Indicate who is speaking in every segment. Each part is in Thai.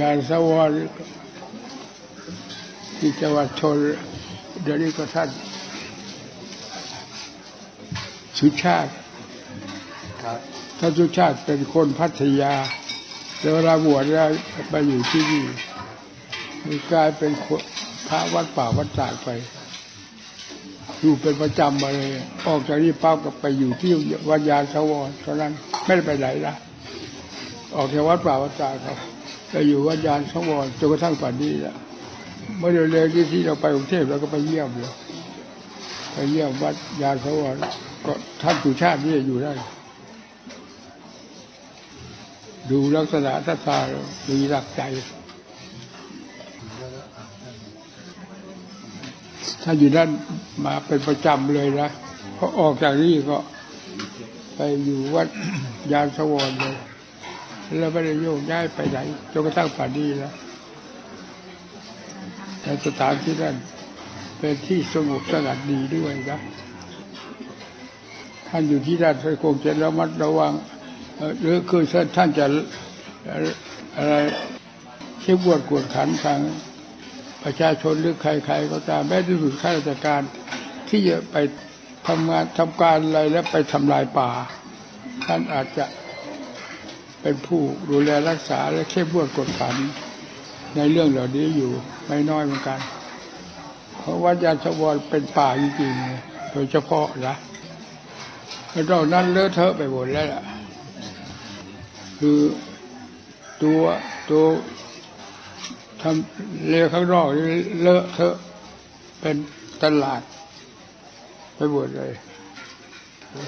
Speaker 1: ยานสวรรค์ที่จังหวัดชนเดี๋ยวนี้ก็ท่านสุชาติ
Speaker 2: ครับ
Speaker 1: ท่านสุชาติเป็นคนพัทยาแต่เวลาบวชแล้วไปอยู่ที่นี่กลายเป็นคนพระวัดป่าวัดตากไป อยู่เป็นประจำมาเลย ออกจากนี้ปั๊บก็ไปอยู่ที่วัดยานสวรเท่านั้นไม่ได้ไปไหนละออกจากวัดป่าวัดตากครับ ไปอยู่วัดยานสวรจนกระทั่งป่านนี้ละเมื่อเร็วๆนี้ที่เราไปกรุงเทพเราก็ไปเยี่ยมเลยไปเยี่ยมวัดยานสวรก็ท่านสุชาตินี่อยู่ได้ ดูลักษณะท่าทางมีหลักใจ ถ้าอยู่ด้านมาเป็นประจำเลยนะพอออกจากนี่ก็ ไปอยู่วัดยานสวรรค์เลย แล้วไม่ได้โยกย้ายไปไหนจนกระทั่งป่านนี้แล้วแต่สถานที่นั่นเป็นที่สงบสงัดดีด้วยนะท่านอยู่ที่นั่นคงจะระมัดระวังหรือคือท่านจะอะไรเข้มงวดกวดขันทางประชาชนหรือใครๆก็ตามแม้ที่สุดข้าราชการ ที่จะไปทำงานทำการอะไรแล้วไปทำลายป่า ท่านอาจจะ เป็นผู้ดูแลรักษาและเข้มงวดกดขันในเรื่องเหล่านี้อยู่ไม่น้อยเหมือนกัน เพราะว่ายานสวรเป็นป่าจริงๆโดยเฉพาะนะแล้วนั้นเลอะเทอะไปหมดแล้วล่ะ คือตัวตัวทำเลข้างนอกนี่เลอะเทอะเป็นตลาดไปหมดเลย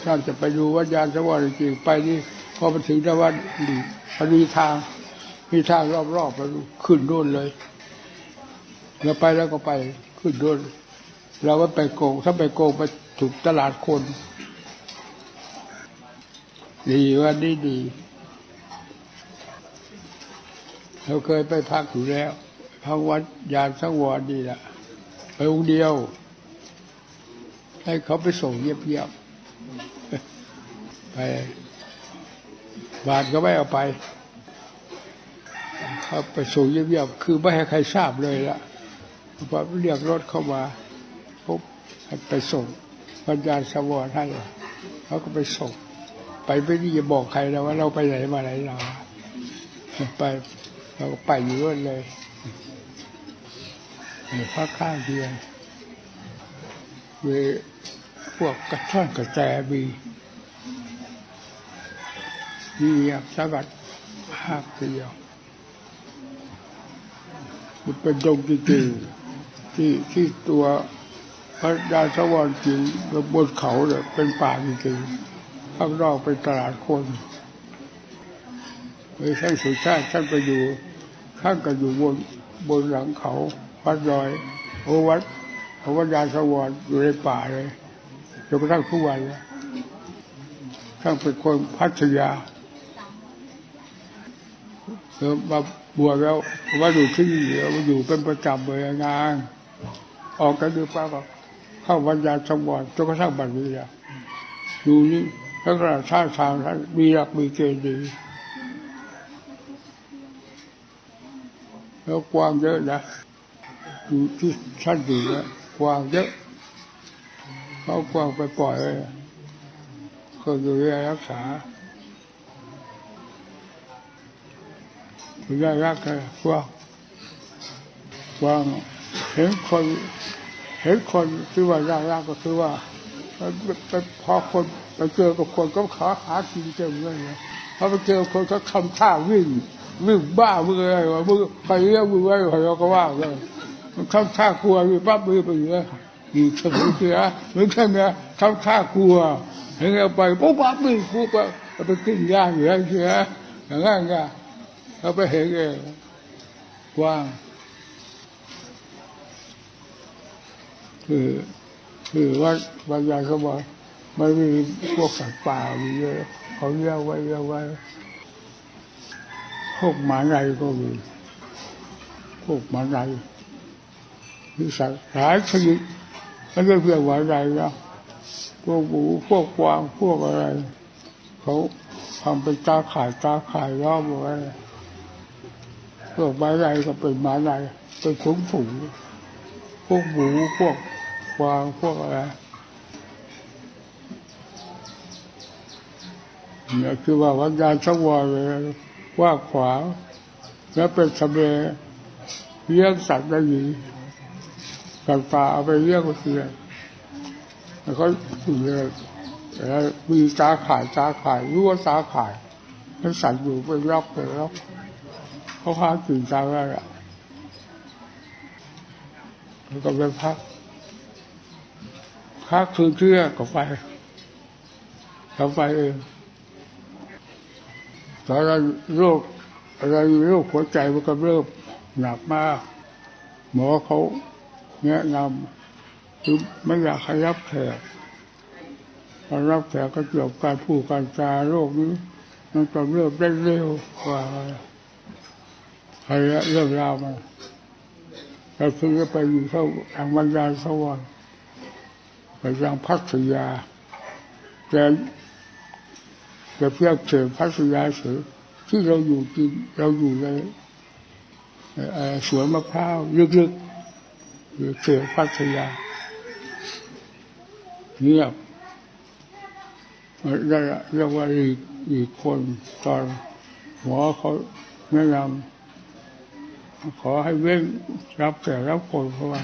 Speaker 1: ท่านจะไปดูวัดยานสวรรค์จริงไปนี่ พอไปถึงนวัดดีมันมีทาง มีทางรอบๆไปดูขึ้นโน่นเลยเราไปแล้วก็ไปขึ้นโน่นเราก็ไปโกงถ้าไปโกงไปถูกตลาดคน ดีวันนี้ดีเราเคยไปพักอยู่แล้วพักวัดยานสังวรดีละไปองเดียว ให้เขาไปส่งเยียบๆไป บาทก็ไม่เอาไปเขาไปส่งเยียบๆคือไม่ให้ใครทราบเลยละพอเรียกรถเข้ามาปุ๊บไปส่งวัดยานสวรให้เขาก็ไปส่ง ไปไม่ได้จะบอกใครนะว่าเราไปไหนมาไหนเราไปเราก็ไปอยู่นั่นเลยพักข้างเดียวมีพวกกระท่อนกระแจมี มีอับสกัดภาคเดียวมันเป็นดงจริงๆที่ที่ตัวพระดาสวรรค์จริงบนเขาเนี่ยเป็นป่าจริงๆข้างนอกเป็นตลาดคนไม่ใช่สุชาติท่านไปอยู่ข้างก็อยู่บนบนหลังเขาวัดดอยโอวัดโอวัดยาสวรรค์อยู่ในป่าเลยจนกระทั่งทุกวันแล้วข้างเป็นคนพัทยา เออมาบวชแล้วว่าอยู่ที่นี่แล้วมาอยู่เป็นประจำเลยงานออกกันดูป้าก็เข้าวัดยาสวรรค์จนกระทั่งบัดนี้แล้วอยู่นี่แล้วก็ท่าทางท่านมีหลักมีเกณฑ์ดีแล้วกวางเยอะนะอยู่ที่ชั้นดีนะกวางเยอะเขากวางไปปล่อยไว้คนดูแลรักษา ดูแลรักษากวางกวางเห็นคน เห็นคนที่ว่ารักรักก็คือว่าไปพอคนไปเจอกับคนก็ขาหากินเจอเงี้ยพอไปเจอคนก็ทำท่าวิ่งมึงบ้ามึงอะไรวะมึงไปเรื่องมึงไว้เราก็ว่าเลยมันเข้าท่ากลัวมีปั๊บมือไปเยอะอยู่เฉยเสียมึงแค่เนี้ยเข้าท่ากลัวเห็นเอาไปปุ๊บปั๊บมือปุ๊บไปไปขึ้นยางอยู่แล้วเสียอย่างนั้นไง เขาไปเห็นเองกว้างคือคือว่าบางอย่างเขาบอกมันมีพวกสัตว์ป่าอยู่เยอะเขาเลี้ยงไว้เลี้ยงไว้พวกหมาในก็มีพวกหมาในมีสัตว์หลายชนิดไม่ใช่เพียงหมาในนะพวกหมูพวกกวางพวกอะไร เขาทำเป็นตาข่ายตาข่ายล้อมเอาไว้ พวกมาในก็เป็นมาในเป็นฝูงฝูงพวกหมูพวกกวางพวกอะไรเนี่ยคือว่าวันยานสวรเลยว่าขวา และเป็นสเร็จเลี้ยงสัตว์ได้ดีสัตว์ป่าเอาไปเลี้ยงก็เสียแล้วก็ถือเลยแล้วมีตาข่ายตาข่ายรู้ว่าตาข่ายมันสั่นอยู่เป็นล็อกเป็นล็อก เขาพากินตาแล้วอะแล้วก็ไปพักพักคืนเชื่อก็ไปเขาไปเองตอนนั้นโรคอะไรโรคหัวใจมันก็เริ่มหนักมาก หมอเขาแนะนำคือไม่อยากให้รับแขกพอรับแขกก็เกี่ยวกับการพูดการจาโรคนี้ มันต้องเริ่มได้เร็วกว่า เริ่มราวมาเราถึงจะไปอยู่เข้าทางบรรดาสวรรค์ไปยังพัทยาแต่แต่เพียงเฉยพัทยาเฉยที่เราอยู่กินเราอยู่ในสวนมะพร้าวลึกๆหรือเขตพัทยาเงียบเรียกเรียกว่าอีกอีกคนตอนหมอเขาแนะนำ ขอให้เว้นรับแต่รับคนเพราะว่า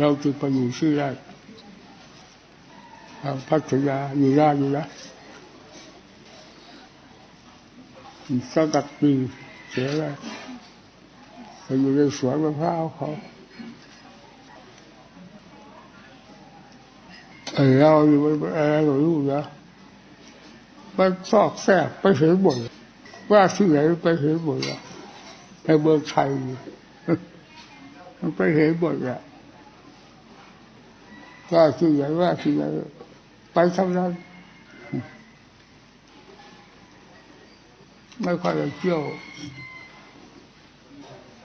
Speaker 1: เราจึงไปอยู่ชื่อได้พัทยาอยู่ได้อยู่แล้วสักกัดปีเสียแล้วไปอยู่ในสวนมะพร้าวเขาไอ้เราอยู่อะไรเรารู้นะมันซอกแทรกไปเห็นหมดว่าที่ไหนไปเห็นหมดอะ ในเมืองไทยมันไปเห็นหมดอะว่าที่ไหนว่าที่ไหนไปทั้งนั้นไม่ค่อยจะเที่ยว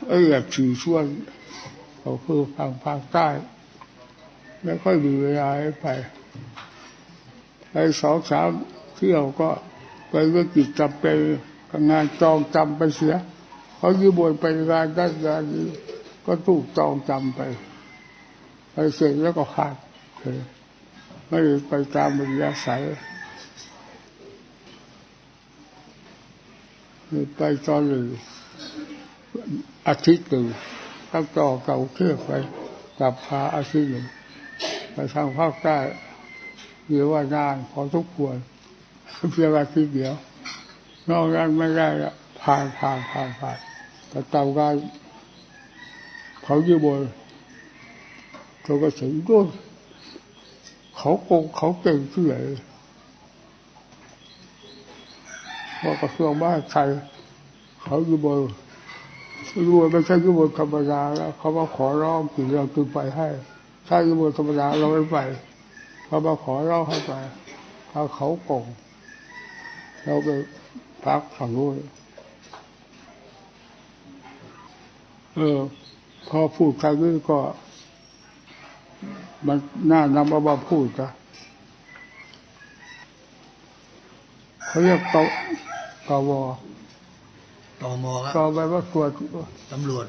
Speaker 1: ไอ้แบบสี่ช่วงเขาคือทางภาคใต้ไม่ค่อยมีเวลาให้ไปไปสองสามเที่ยวก็ไปวิกฤตจำเป็นงานจองจำไปเสีย เขายืมบนไปงานด้านานนี้ ก็ถูกจองจำไป ไปเสร็จแล้วก็ขาดไม่ไปตามบรรยาศัยไปตอนหนึ่งอาทิตย์หนึ่งตั้งต่อเก่าเที่ยวไปกลับพาอาทิตย์หนึ่งไปทางภาคใต้เรียกว่านานพอทุกควรเพียงอาทิตย์เดียวนอกนั้นไม่ได้ละผ่านผ่านผ่านผ่าน แต่เต่าการเขาอยู่บนเขาก็ถึงด้วยเขาโกงเขาเก่งที่ไหนว่ากระทรวงมหาดไทยเขาอยู่บนรวยไม่ใช่อยู่บนธรรมดาแล้วเขามาขอร้องถึงเราตึงไปให้ ถ้าอยู่บนธรรมดาเราไม่ไปเขามาขอร้องให้ไปถ้าเขาโกงเราไปพักฝั่งนู้น เออ พอพูดครั้งนี้ก็ มันน่านำเอามาพูดนะเขาเรียกตกว
Speaker 2: ตมค
Speaker 1: ต่
Speaker 2: รั
Speaker 1: อบไปว่าตรวจ
Speaker 2: ตำรวจ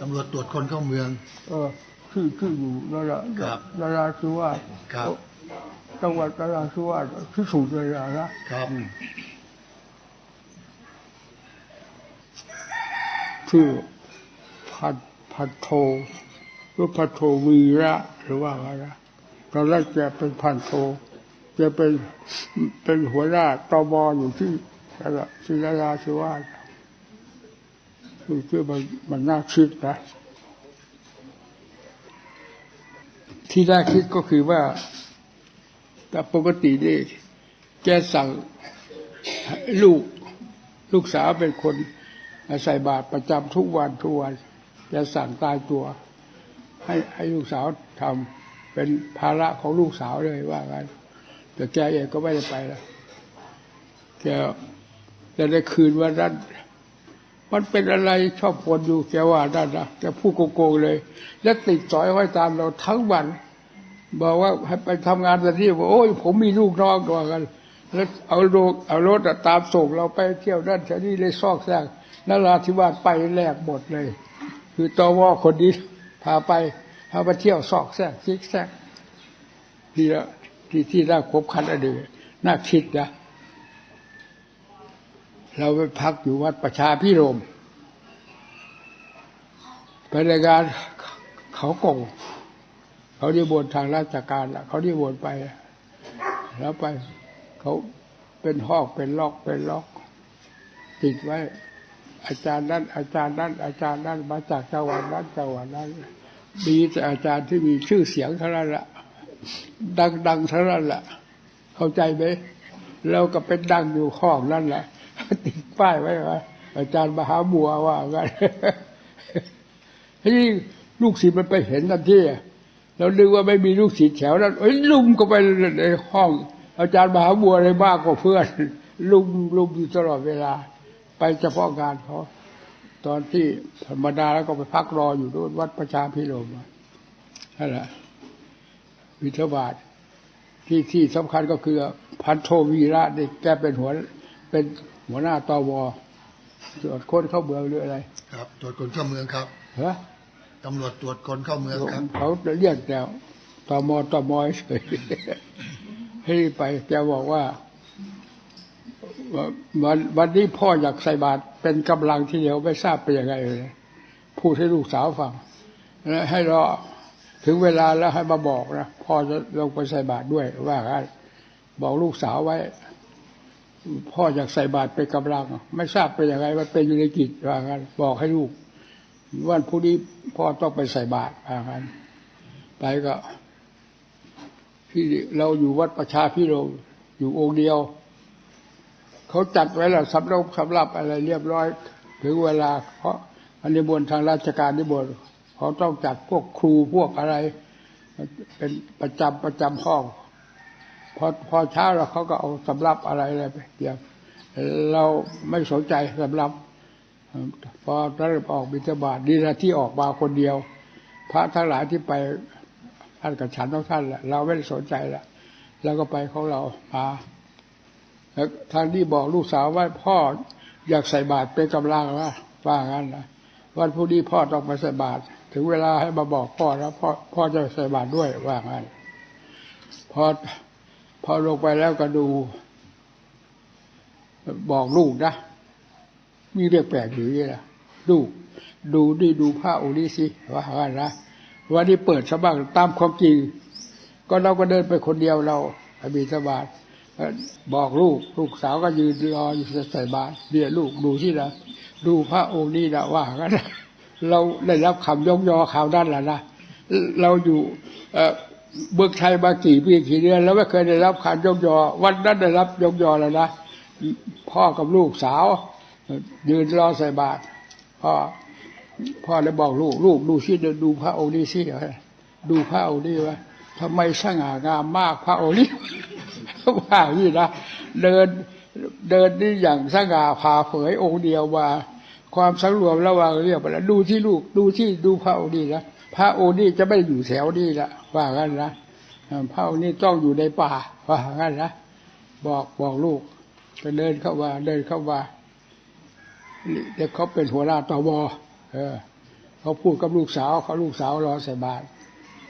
Speaker 2: ตำรวจตรวจคนเข้าเมือง
Speaker 1: เออที่ที่อยู่นรา
Speaker 2: ครับ
Speaker 1: นราธิวาส
Speaker 2: ครับ
Speaker 1: จังหวัดนราธิวาสที่สุดเลยอะนะครับ ชื่อ พันพันโทหรือพันโทวีระหรือว่าอะไรตอนแรกแกเป็นพันโทแกเป็นเป็นหัวหน้าตบอยู่ที่นั่นแหละที่นราธิวาสคือมันมันน่าคิดนะที่น่าคิดก็คือว่า แต่ปกตินี่แกสั่งลูกลูกสาวเป็นคนใส่บาตรประจำทุกวันทุกวัน แกสั่งตายตัว ให้ให้ลูกสาวทำเป็นภาระของลูกสาวเลยว่างั้นแต่แกเองก็ไม่ได้ไปแล้วแกจะได้คืนวันนั้นมันเป็นอะไรชอบคนอยู่แกว่านั่นนะแกพูดโกงๆเลย แล้วติดสอยไว้ตามเราทั้งวัน บอกว่าให้ไปทำงานแต่ที่บอกโอ้ยผมมีลูกน้องกว่ากัน แล้วเอาโรเอารถตามส่งเราไปเที่ยวนั่นเที่ยวนี่เลยซอกแซกนราธิวาสไปแลกหมดเลย คือตวคนนี้พาไปพาไปเที่ยวซอกแซกซิกแซกที่ละที่ที่น่าคบคันอดีน่าคิดนะเราไปพักอยู่วัดประชาพิรมไปรายงานเขากงเขาที่บนทางราชการละเขาที่บนไป แล้วไปเขาเป็นหองเป็นล็อกเป็นล็อก ติดไว้ อาจารย์นั้นอาจารย์นั้นอาจารย์นั้นมาจากจังหวัดนั้นจังหวัดนั้นมีแต่อาจารย์ที่มีชื่อเสียงเท่านั้นแหละดังๆเท่านั้นแหละเข้าใจไหมเราก็เป็นดังอยู่ห้องนั่นแหละติดป้ายไว้ว่าอาจารย์มหาบัวว่ากันที่ลูกศิษย์มันไปเห็นทันทีเราดึกว่าไม่มีลูกศิษย์แถวนั้นเอ้ยลุมก็ไปในห้อง อาจารย์มหาบัวอะไรมากกว่าเพื่อนลุมลุมอยู่ตลอดเวลา ไปเฉพาะงานเขาตอนที่ธรรมดาแล้วก็ไปพักรออยู่ด้วยวัดประชาพิรมนั่นแหละวิทยาบาทที่ที่สำคัญก็คือ พันโทวีระนี่แกเป็นหัวเป็นหัวหน้าตวตรวจค้นเข้าเมืองหรืออะไร
Speaker 2: ครับ ตรวจคนเข้าเมืองครับ
Speaker 1: เหรอ
Speaker 2: ตำรวจตรวจคนเข้าเมืองครับ
Speaker 1: เขาเรียกแต่ตมตมเฉยให้ไปแกบอกว่า ว่าวันวันนี้พ่ออยากใส่บาตรเป็นกำลังทีเดียวไม่ทราบเป็นยังไงเลยพูดให้ลูกสาวฟังแล้วให้รอถึงเวลาแล้วให้มาบอกนะพ่อจะลงไปใส่บาตรด้วยว่ากันบอกลูกสาวไว้ พ่ออยากใส่บาตรเป็นกำลัง ไม่ทราบเป็นยังไงมันเป็นอยู่ในจิตว่ากันบอกให้ลูกวันพรุ่งนี้พ่อต้องไปใส่บาตรว่ากันไปก็ที่เราอยู่วัดประชาพิรมอยู่องค์เดียว เขาจัดไว้แล้วสำรับสำหรับอะไรเรียบร้อย ถึงเวลาเพราะอันนี้บนทางราชการนี่บนเขาต้องจัดพวกครูพวกอะไร เป็นประจำประจำห้องพอพอเช้าแล้วเขาก็เอาสำรับอะไรอะไรไปเตรียมเราไม่สนใจสำรับพอเริ่มออกบิณฑบาตดีนะที่ออกมาคนเดียว พระทั้งหลายที่ไปท่านกับฉันต้องท่านแหละเราไม่ได้สนใจละแล้วก็ไปของเรามา แล้วทางที่บอกลูกสาวว่าพ่ออยากใส่บาตรเป็นกำลังว่าว่างั้นนะวันพรุ่งนี้พ่อต้องไปใส่บาตรถึงเวลาให้มาบอกพ่อแล้วพ่อพ่อจะใส่บาตรด้วยว่างั้นพอพอลงไปแล้วก็ดู บอกลูกนะมีเรื่องแปลกอยู่นี่นะดูดูดิดูผ้าองค์นี้สิว่าว่านะวันนี้เปิดสบ้างตามความจริงก็เราก็เดินไปคนเดียวเราอบิสบาต บอกลูกลูกสาวก็ยืนรออยู่ใส่บาตรเดี๋ยวลูกดูที่นะดูพระองค์นี้นะว่ากันนะเราได้รับคำยกยอข่าวด้านแหละนะเราอยู่เอ่อเบืองไทยมากี่ปีกี่เดือนแล้วไม่เคยได้รับคำยกยอ วันนั้นได้รับยกยอแล้วนะพ่อกับลูกสาว ยืนรอใส่บาตรพ่อพ่อเลยบอกลูกลูกดูสิเดินดูพระองค์นี้สิดูพระองค์นี้ว่า ทำไมสง่างามมากพระโองค์นี้ว่าว่างนี่นะเดินเดินนี่อย่างสง่าผ่าเผยองค์เดียวว่า ความสังรวมระหว่างเรียกไปแล้วดูที่ลูกดูที่ดูพระอนี้นะพระโอนี่จะไม่อยู่แถวนี้ละว่างั้นนะพระองค์นี้ต้องอยู่ในป่าว่างั้นนะบอกบอกลูกก็เดินเข้ามาเดินเข้ามาเด็กเขาเป็นหัวหน้าตวเออเขาพูดกับลูกสาวเขาลูกสาวรอใส่บาตร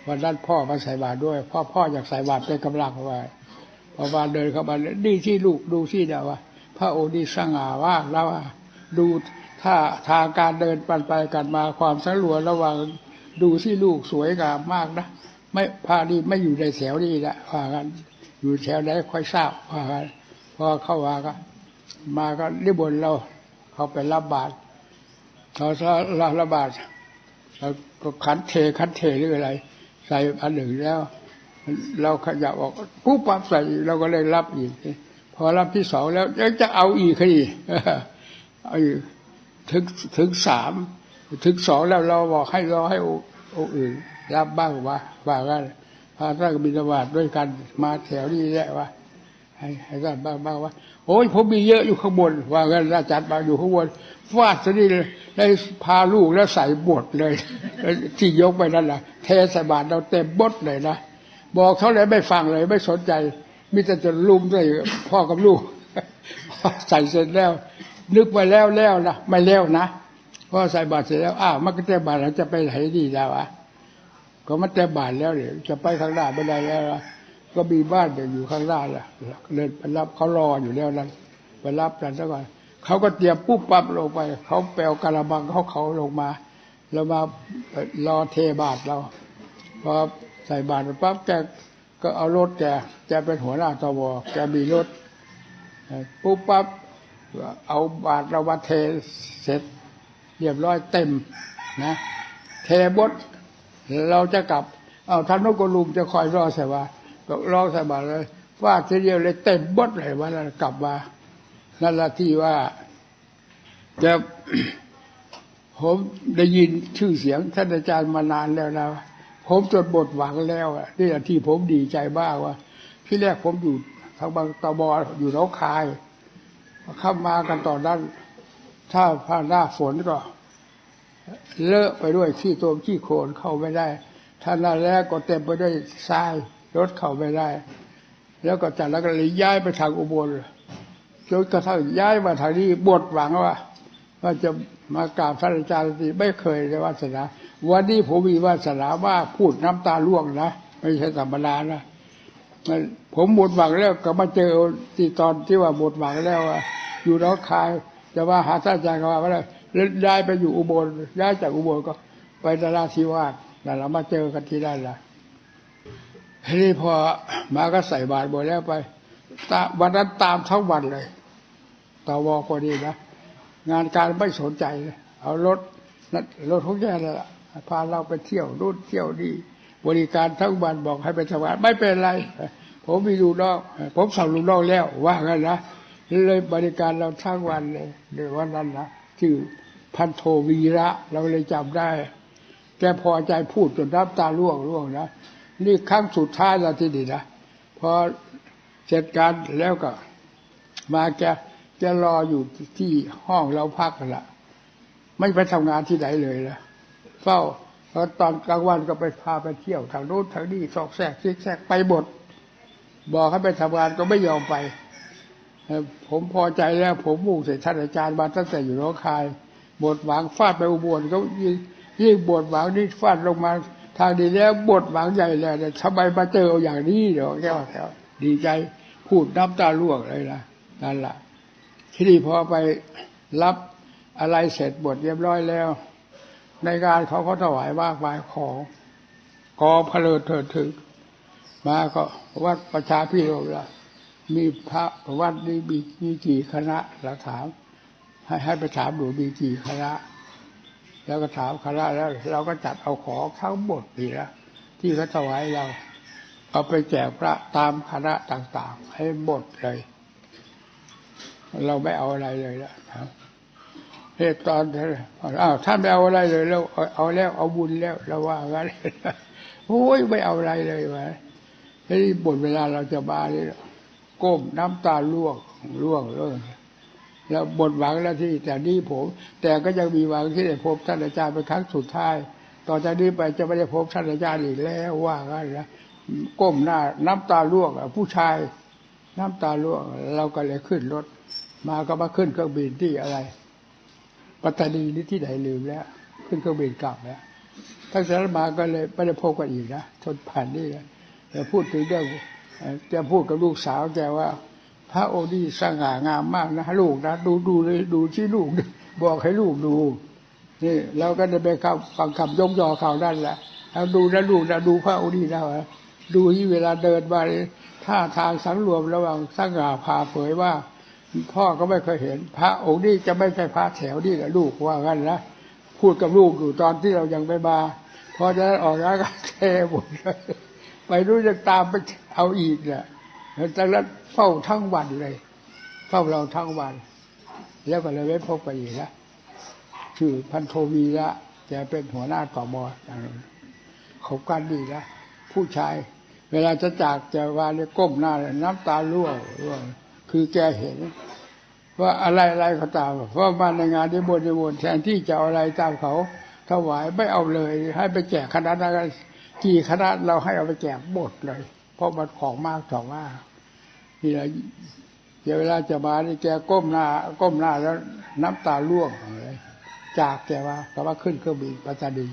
Speaker 1: วันนั้นพ่อมาใส่บาตรด้วยพ่อพ่ออยากใส่บาตรเป็นกำลังเข้าไปพอมาเดินเข้ามาดีที่ลูกดูที่เดียวว่า พระโอษฐ์นี่สง่าว่าแล้วว่าดูถ้าทางการเดินปันไปกันมาความสังรวระหว่างดูที่ลูกสวยงามมากนะไม่พาดีไม่อยู่ในแถวนี้ละว่ากันอยู่แถวไหนค่อยทราบว่ากันพอเข้ามาก็ มาก็นิบนเราเขาไปรับบาตรเขารับรับบาตรแล้วก็ขันเทขันเทหรืออะไร ใส่อันหนึ่งแล้ว เราขยับออกปุ๊บปั๊บใส่เราก็เลยรับอีกพอรับที่สองแล้วยังจะเอาอีกคดีเอาอีกถึงถึงสามถึงสองแล้วเราบอกให้รอให้องค์อื่น รับบ้างว่าว่ากันพาท่านบิณฑบาตด้วยกันมาแถวนี้แหละว่า ให้ให้ท่านบ้างบ้างว่า โอ้ยผมมีเยอะอยู่ข้างบน ว่ากันอาจารย์มาอยู่ข้างบนฟาดซะนี่เลยได้พาลูกแล้วใส่บทเลยที่ยกไปนั่นแหละเทใส่บาตรเราเต็มบทเลยนะบอกเขาเลยไม่ฟังเลยไม่สนใจมิแต่จะลุมด้วยพ่อกับลูกใส่เสร็จแล้ว นึกไปแล้วแล้วนะไม่แล้วนะพราะใส่บาตรเสร็จแล้วอ้าวมันก็แต่บาตรแล้วจะไปไหนดีแล้วอะก็มันแต่บาตรแล้วเดี๋ยวจะไปข้างหน้าไม่ได้แล้วล่ะ ก็มีบ้านอยู่ข้างหน้าล่ะเดินไปรับเขารออยู่แล้วนั้นไปรับกันซะก่อนเขาก็เตรียมปุ๊บปั๊บลงไป เขาแปลวกระบังเขาเขาลงมา แล้วมารอเทบาตรเราพอใส่บาตรปั๊บแกก็เอารถแกแกเป็นหัวหน้าตวแกมีรถปุ๊บปั๊บเอาบาตรเรามาเทเสร็จเรียบร้อยเต็มนะ เทบดเราจะกลับ เอาท่านนกกระลุมจะคอยรอใส่ว่า ก็รอใส่บาตรเลยว่าทีเดียวเลยเต็มบดเลยวันนั้นกลับมานั่นละที่ว่าจะผมได้ยินชื่อเสียงท่านอาจารย์มานานแล้วนะผมจดบทหวังแล้วอะนี่แหละที่ผมดีใจบ้างว่าที่แรกผมอยู่ทางบางตะบออยู่หนองคายเข้ามากันตอนนั้นถ้าผ่านหน้าฝนก็ เลอะไปด้วยขี้ตัวขี้โคลนเข้าไม่ได้ถ้าหน้าแรกก็เต็มไปด้วยทราย รถเข้าไม่ได้ แล้วก็จากนั้นก็เลยย้ายไปทางอุบลจนกระทั่งย้ายมาทางนี้บทหวังว่าว่าจะมากราบท่านอาจารย์ตีไม่เคยได้วาสนา วันนี้ผมมีวาสนาว่าพูดน้ำตาล่วงนะไม่ใช่ธรรมดานะผมหมดหวังแล้วก็มาเจอที่ตอนที่ว่าหมดหวังแล้วอะอยู่น้องคายจะว่าหาท่านอาจารย์ก็ว่าไม่ได้แล้วย้ายไปอยู่อุบลย้ายจากอุบลก็ไปนราธิวาสนั่นเรามาเจอกันที่นั่นละ ทีนี้พอมาก็ใส่บาตรหมดแล้วไปตาวันนั้นตามทั้งวันเลยตวพอดีนะงานการไม่สนใจเลยเอารถนั่นรถของแกนั่นแหละพาเราไปเที่ยวนู่นเที่ยวนี่บริการทั้งวันบอกให้ไปทำงานไม่เป็นไร ผมมีลูกน้องผมสั่งลูกน้องแล้ว ว่ากันนะเลยบริการเราทั้งวันเลยในวันนั้นนะชื่อพันโทวีระเราเลยจำได้ แกพอใจพูดจนน้ำตาร่วงร่วงนะ นี่ครั้งสุดท้ายแล้วที่นี่นะพอเสร็จการแล้วก็ มาแกแกรออยู่ที่ห้องเราพักละไม่ไปทำงานที่ไหนเลยนะเฝ้าแล้วตอนกลางวันก็ไปพาไปเที่ยวทางโน้นทางนี้ซอกแซกซิกแซกไปหมดบอกให้ไปทำงานก็ไม่ยอมไปผมพอใจแล้ว ผมมุ่งใส่ท่านอาจารย์มาตั้งแต่อยู่น้องคายบทหวังฟาดไปอุบลก็ยิ่งยิ่งบทหวังนี่ฟาดลงมา ทางดีแล้วบทหวังใหญ่เลยเนี่ยทำไมมาเจอเอาอย่างนี้เดี๋ยวแกว่าแถวดีใจพูดน้ำตาร่วงเลยนะนั่นแหละที่นี่พอไปรับอะไรเสร็จบทเรียบร้อยแล้ว ในงานเขาเขาถวายมากมายของกองเพลิดเถิดถึงมาก็วัดประชาพิรมละมีพระวัดนี้มีมีกี่คณะเราถาม ให้ให้ไปถามดูมีกี่คณะ แล้วก็ถามคณะแล้ว เราก็จัดเอาของทั้งหมดนี่ละที่เขาถวายเราเอาไปแจกพระตามคณะต่างๆ ให้หมดเลย เราไม่เอาอะไรเลยนะครับเหตุตอนอ้าวท่านไม่เอาอะไรเลยเราเอาเอาแล้วเอาบุญแล้วเราว่างั้นโอ้ยไม่เอาอะไรเลยวะทีนี้บทเวลาเราจะมาเนี่ยก้มน้ำตาล่วงล่วงล่วง แล้วบทหวังแล้วที่แต่นี้ผม แต่ก็ยังมีหวังที่จะพบท่านอาจารย์เป็นครั้งสุดท้าย ต่อจากนี้ไปจะไม่ได้พบท่านอาจารย์อีกแล้วว่างั้นนะก้มหน้าน้ำตาล่วงผู้ชาย น้ำตาล่วง เราก็เลยขึ้นรถ มาก็มาขึ้นเครื่องบินที่อะไร ปัตตานีหรือที่ไหนลืมแล้ว ขึ้นเครื่องบินกลับแล้วตั้งแต่นั้นมาก็เลยไม่ได้พบกันอีกนะทนผ่านนี่นะแต่พูดถึงเรื่องเอ่อแกพูดกับลูกสาวแกว่า พระโองค์นี่สง่างามมากนะลูกนะดูดูเลยดูที่ลูก บอกให้ลูกดูนี่เราก็ได้ไปคำฟังคำยกยอข่าวนั่นแหละเอาดูนะลูกนะดูพระโองค์นี่นะวะดูที่เวลาเดินมาท่าทางสังรวมระหว่างสง่าผ่าเผยว่า พ่อก็ไม่เคยเห็น พระองค์นี้จะไม่ใช่พระแถวนี่แหละลูกว่างั้นนะพูดกับลูกอยู่ตอนที่เรายังไม่มาพอจะออกแล้วก็เทหมดเลยไปรู้จะตามไปเอาอีกเนี่ย แล้วจากนั้นเฝ้าทั้งวันเลย เฝ้าเราทั้งวัน แล้วก็เลยไม่พบไปอีกนะชื่อพันโทวีละแกเป็นหัวหน้าต่อมออย่างนั้เขากันดีนะผู้ชาย เวลาจะจากจะวาเนี่ยก้มหน้าเลยน้ำตาร่วงร่วงคือแกเห็น ว่าอะไรอะไรก็ตามเพราะมาในงานที่บนในบนแทนที่จะเอาอะไรตามเขาถวายไม่เอาเลย ให้ไปแจกคณะนั้นกี่คณะเราให้เอาไปแจกหมดเลย ราะมันของมากสองมากนี่แหละเวลาจะมานี่แกก้มหน้า ก้มหน้าแล้วน้ำตาล่วงเลย จากแกว่าก็ว่าขึ้นเครื่องบินปัตตานี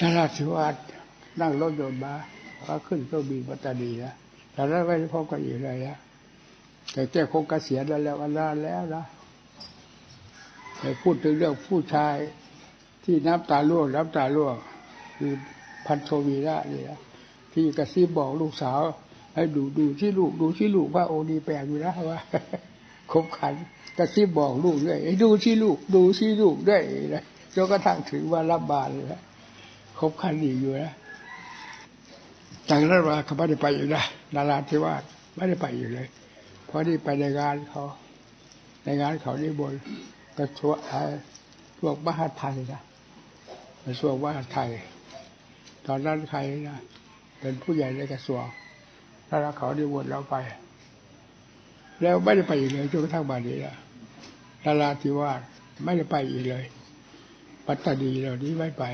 Speaker 1: นราธิวาสนั่งรถยนต์มาก็ขึ้นเครื่องบินปัตตานีนะแต่นั้นไม่ได้พบกันอีกเลยนะแต่แกคงเกษียณแล้วแล้วนานแล้วนะแต่พูดถึงเรื่องผู้ชายที่น้ำตาล่วงน้ำตาล่วงคือพันโทวีระนี่นะ ที่กระซิบบอกลูกสาว ให้ดูดูที่ลูกดูที่ลูกว่าโอดีแปลกอยู่นะว่าคบขันกระซิบบอกลูกด้วยให้ดูที่ลูก ดูที่ลูกด้วยนะจนกระทั่งถึงว่ารับบาลเลยนะคบขันดีอยู่นะจากนั้นมาเขาไม่ได้ไปอีกนะนาราธิวาสไม่ได้ไปอีกเลย เพราะนี่ไปในงานเขาในงานเขานี่บนกระทรวงไอ้พวกมหาไทยนะกระทรวงมหาไทย ตอนนั้นใครนะ เป็นผู้ใหญ่ในกระทรวงแล้วเขาได้วนเราไป แล้วไม่ได้ไปอีกเลยจนกระทั่งบัดนี้นะนาราธิวาสไม่ได้ไปอีกเลย ปัตตานีเหล่านี้ไม่ไป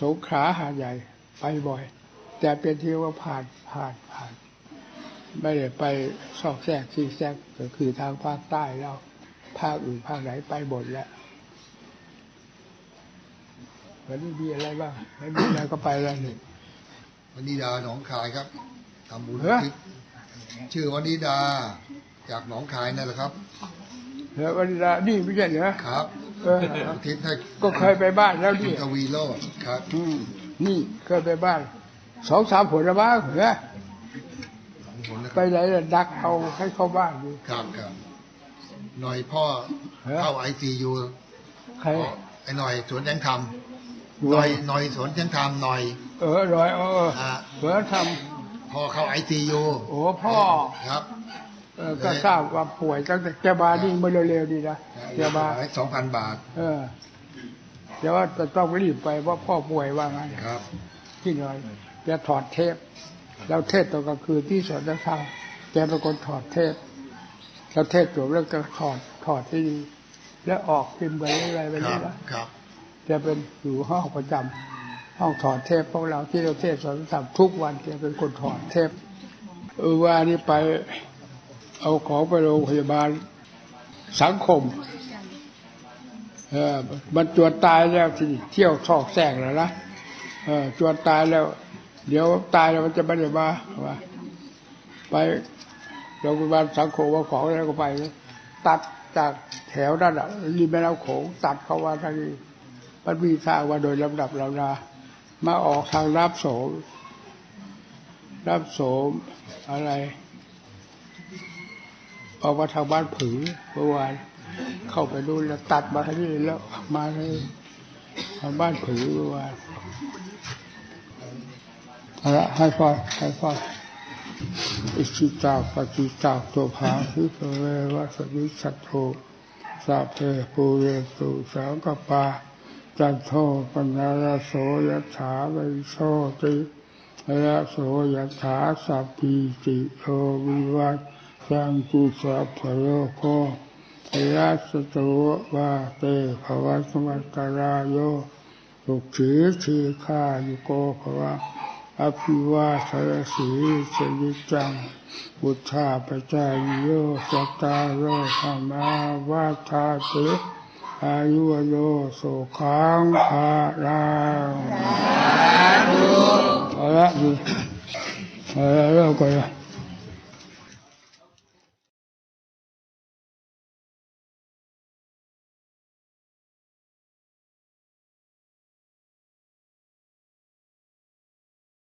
Speaker 1: สงขาหาใหญ่ไปบ่อย แต่เป็นที่ว่าผ่านผ่านผ่าน ไม่ได้ไปซอกแซกซีแซกก็คือทางภาคใต้แล้วภาคอื่นภาคไหนไปหมดแล้ววันนี้มีอะไรบ้างไม่มีอะไรก็ไปแล้วหนี่ง
Speaker 2: วันนิดาหนองคายครับทำบุญ
Speaker 1: เหรอ
Speaker 2: อุทิศชื่อวันนิดาจากหนองคายนั่นแหละครับ
Speaker 1: แล้ววันนี้ละนี่ไม่ใช่เหรอ
Speaker 2: ครับ
Speaker 1: เออ
Speaker 2: อุทิศให้
Speaker 1: ก็เคยไปบ้านแล้ว
Speaker 2: คุณ
Speaker 1: นี่
Speaker 2: ทวีโรจน์ครับ
Speaker 1: อืมนี่เคยไปบ้านสองสามผลละบ้างเหรอ
Speaker 2: สองคนนะค
Speaker 1: ไป
Speaker 2: รับ
Speaker 1: ไหนล่ะดักเอาให้เข้าบ้านดู
Speaker 2: ครับครับหน่อยพ่อ
Speaker 1: เหรอ
Speaker 2: เข้าไอซียู
Speaker 1: ใคร
Speaker 2: ไอ้หน่อยสวนยังทำหน่อยหน่อยสวนยังทำหน่อย
Speaker 1: เออร้อยเออเผื่อท
Speaker 2: พ่อเข้าไอซียูำ
Speaker 1: โอ้พ่อ
Speaker 2: ครับ
Speaker 1: เออก็ทราบว่าป่วยตั้งแต่แกมานี่ไม่เร็วๆดีนะแกมา
Speaker 2: สองพันบาท
Speaker 1: เออแต่ว่าจะต้องรีบไปเพราะพ่อป่วยว่างั้น
Speaker 2: ครับ
Speaker 1: ที่หน่อยแกถอดเทปแล้วเทศตอนกลางคืนที่สวนนักธรรมแกเป็นคนถอดเทปแล้วเทศจบแล้วก็ถอดถอดที่ดีแล้วออกพิมพ์ไปอะไรไป
Speaker 2: ครั
Speaker 1: นี่
Speaker 2: บ
Speaker 1: นะครับแกเป็นอยู่ห้องประจำ ห้องถอดเทปพวกเราที่เราเทศสอนธรรมทุกวันแกเป็นคนถอดเทปเออว่านี่ไปเอาของไปโรงพยาบาลสังคมเออมันจวนตายแล้วที่เที่ยวทอกแซงแล้วนะเออจวนตายแล้ว เดี๋ยวตายแล้วมันจะไม่ได้มาว่าไปโรงพยาบาลสังคมว่าของแล้วก็ไป ตัดจากแถวนั้นอะริมแม่น้ำโขงตัดเข้ามาทางนี้มันมีทางว่าโดยลำดับลำดา มาออกทางรับโสม รับโสมอะไร ออกมาทางบ้านผือเมื่อวานเข้าไปดูแล้วตัดมาทางนี้แล้วมาเลยทางบ้านผือเมื่อวานเอาละให้พ่อให้พ่ออิสิตาปฏิตาตัวภาสิสเววัสวิสัตโธสัพเพปูเรตุสังกปา จันโทปนาราโสยถาวิโสติยะโสยถาสัพพิติโยวิวัตสังกุสัพพโลโคยัสตุวาเตภวัสมัตตรายโยสุขีทีฆายุโกภวะอภิวาสรสีสยิจัง บุทธาปจายโยสตตาโรธรรมาวาทาติ อายุวโยสุขังภารังเอาละดิเอาละเลิกก่อนนะ